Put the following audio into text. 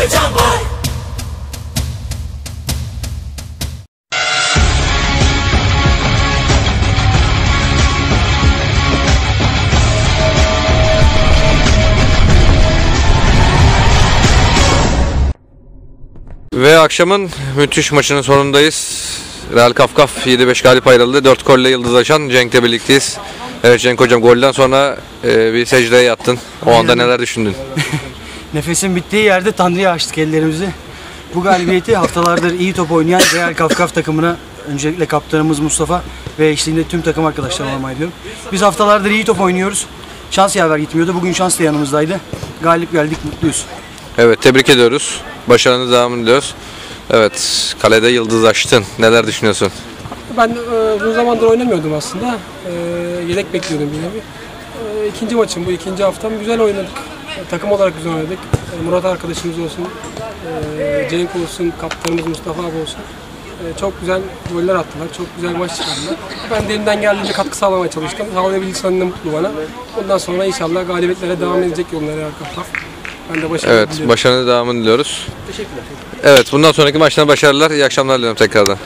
heyecan var Ve akşamın müthiş maçının sonundayız. Real Kafkaf 7-5 galip ayrıldı. 4 golle yıldızlaşan Cenk'le birlikteyiz. Evet Cenk hocam golden sonra e, bir secdeye yattın. O anda neler düşündün? Nefesin bittiği yerde Tanrı'ya açtık ellerimizi. Bu galibiyeti haftalardır iyi top oynayan Real Kafkaf takımına öncelikle kaptanımız Mustafa ve eşliğinde tüm takım arkadaşlarıma armağan ediyorum. Biz haftalardır iyi top oynuyoruz. Şans yaver gitmiyordu. Bugün şans da yanımızdaydı. Galip geldik, mutluyuz. Evet tebrik ediyoruz. Başarınız devamını diliyoruz. Evet kalede yıldızlaştın. Neler düşünüyorsun? Ben e, uzun zamandır oynamıyordum aslında. E, yedek bekliyordum bir nevi. E, ikinci maçım bu, ikinci haftam. Güzel oynadık. Takım olarak güzel oynadık. E, Murat arkadaşımız olsun, e, Cenk olsun, kaptanımız Mustafa abi olsun. E, çok güzel goller attılar, çok güzel maç çıkardılar. Ben de elimden geldiğince katkı sağlamaya çalıştım. Sağlayabildiysem de mutlu bana. Bundan sonra inşallah galibiyetlere devam edecek yolları arkadaşlar. Ben de başarılı Evet diliyorum. başarınız devamını diliyoruz. Teşekkürler. Evet bundan sonraki maçlara başarılar. İyi akşamlar diliyorum tekrardan.